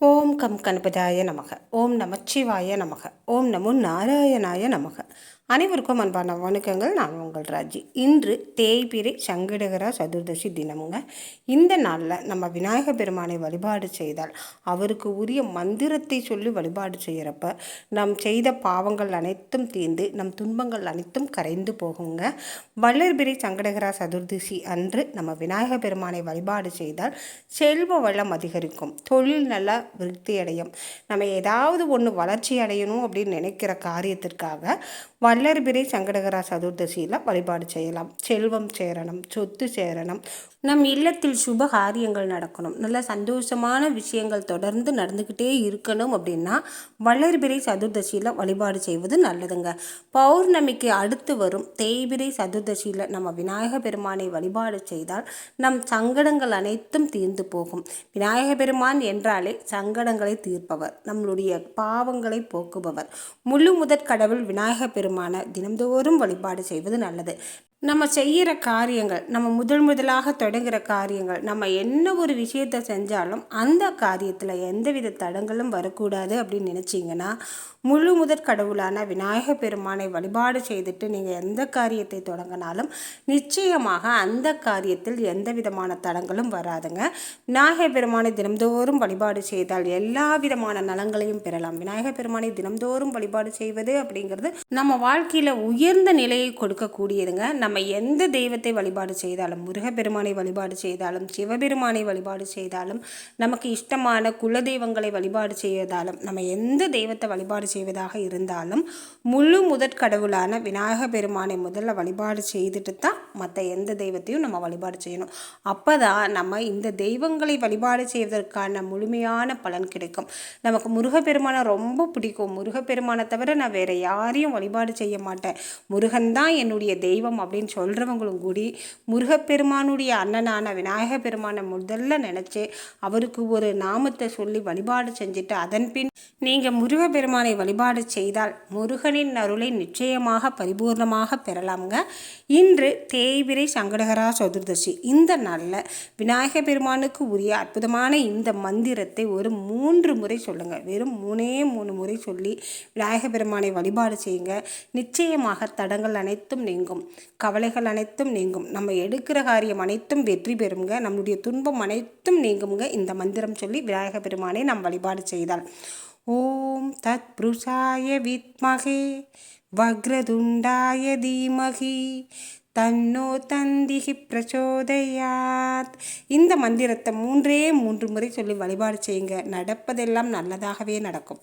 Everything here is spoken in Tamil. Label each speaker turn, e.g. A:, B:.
A: ஓம் கம் கணபதாய நமக. ஓம் நமச்சிவாய நமக. ஓம் நமோ நாராயணாய நமக. அனைவருக்கும் அன்பான வணக்கங்கள். நான் உங்கள் ராஜி. இன்று தேய்பிரை சங்கடகரா சதுர்தசி தினமுங்க. இந்த நாளில் நம்ம விநாயக பெருமானை வழிபாடு செய்தால் அவருக்கு உரிய மந்திரத்தை சொல்லி வழிபாடு செய்கிறப்ப நம் செய்த பாவங்கள் அனைத்தும் தீர்ந்து நம் துன்பங்கள் அனைத்தும் கரைந்து போகுங்க. வள்ளர்பிரை சங்கடகரா சதுர்தசி அன்று நம்ம விநாயக பெருமானை வழிபாடு செய்தால் செல்வ வளம் அதிகரிக்கும். தொழில் நல்லா விருத்தி அடையும் நம்ம ஏதாவது ஒன்று வளர்ச்சி அடையணும் அப்படின்னு நினைக்கிற காரியத்திற்காக வல்லர்பிரை சங்கடகரா சதுர்தசியில் வழிபாடு செய்யலாம். செல்வம் சேரணம் சொத்து சேரணம் நம் இல்லத்தில் சுப காரியங்கள் நடக்கணும். நல்ல சந்தோஷமான விஷயங்கள் தொடர்ந்து நடந்துக்கிட்டே இருக்கணும் அப்படின்னா வளர்பிறை சதுர்தசியில் வழிபாடு செய்வது நல்லதுங்க. பௌர்ணமிக்கு அடுத்து வரும் தேய்பிரை சதுர்தசியில் நம்ம விநாயக பெருமானை வழிபாடு செய்தால் நம் சங்கடங்கள் அனைத்தும் தீர்ந்து போகும். விநாயக பெருமான் என்றாலே சங்கடங்களை தீர்ப்பவர். நம்மளுடைய பாவங்களை போக்குபவர். முழு முதற் கடவுள் விநாயக பெருமான தினந்தோறும் வழிபாடு செய்வது நல்லது. நம்ம செய்கிற காரியங்கள் நம்ம முதல் முதலாக தொடங்குகிற காரியங்கள். நம்ம என்ன ஒரு விஷயத்தை செஞ்சாலும் அந்த காரியத்தில் எந்தவித தடங்களும் வரக்கூடாது அப்படின்னு நினச்சிங்கன்னா முழு முதற் கடவுளான விநாயக பெருமானை வழிபாடு செய்துட்டு நீங்கள் எந்த காரியத்தை தொடங்கினாலும் நிச்சயமாக அந்த காரியத்தில் எந்த விதமான தடங்களும் வராதுங்க. விநாயக பெருமானை தினம்தோறும் வழிபாடு செய்தால் எல்லா விதமான நலங்களையும் பெறலாம். விநாயக பெருமானை தினம்தோறும் வழிபாடு செய்வது அப்படிங்கிறது நம்ம வாழ்க்கையில் உயர்ந்த நிலையை கொடுக்கக்கூடியதுங்க. நம்ம எந்த தெய்வத்தை வழிபாடு செய்தாலும் முருகப்பெருமானை வழிபாடு செய்தாலும் சிவபெருமானை வழிபாடு செய்தாலும் நமக்கு இஷ்டமான குலதெய்வங்களை வழிபாடு செய்வதாலும் நம்ம எந்த தெய்வத்தை வழிபாடு செய்வதாக இருந்தாலும் முழு முதற் கடவுளான விநாயக பெருமானை முதல்ல வழிபாடு செய்துட்டு தான் மற்ற எந்த தெய்வத்தையும் நம்ம வழிபாடு செய்யணும். அப்போ தான் நம்ம இந்த தெய்வங்களை வழிபாடு செய்வதற்கான முழுமையான பலன் கிடைக்கும். நமக்கு முருகப்பெருமானை ரொம்ப பிடிக்கும். முருகப்பெருமானை தவிர நான் வேறு யாரையும் வழிபாடு செய்ய மாட்டேன். முருகன் தான் என்னுடைய தெய்வம் அப்படின்னு சொல்கிறவங்களும் கூடி முருகப்பெருமானுடைய அண்ணனான விநாயக பெருமானை முதல்ல நினச்சி அவருக்கு ஒரு நாமத்தை சொல்லி வழிபாடு செஞ்சுட்டு அதன் பின் நீங்கள் முருகப்பெருமானை வழிபாடு செய்தால் முருகனின் அருளை நிச்சயமாக பரிபூர்ணமாக பெறலாமுங்க. இன்று தே தேய்பிரை சங்கடகரா சதுர்தசி. இந்த நாளில் விநாயக பெருமானுக்கு உரிய அற்புதமான இந்த மந்திரத்தை ஒரு மூன்று முறை சொல்லுங்கள் வெறும் மூணே மூணு முறை சொல்லி விநாயக பெருமானை வழிபாடு செய்யுங்க. நிச்சயமாக தடங்கள் அனைத்தும் நீங்கும். கவலைகள் அனைத்தும் நீங்கும். நம்ம எடுக்கிற காரியம் அனைத்தும் வெற்றி பெறுங்க நம்முடைய துன்பம் அனைத்தும் நீங்குங்க இந்த மந்திரம் சொல்லி விநாயக பெருமானை நாம் வழிபாடு செய்தால். ஓம் தத் புருஷாய வித்மகே. வக்ரதுண்டாய தீமகி. தன்னோ தந்திகி பிரச்சோதயாத். இந்த மந்திரத்தை மூன்றே மூன்று முறை சொல்லி வழிபாடு செய்யுங்க. நடப்பதெல்லாம் நல்லதாகவே நடக்கும்.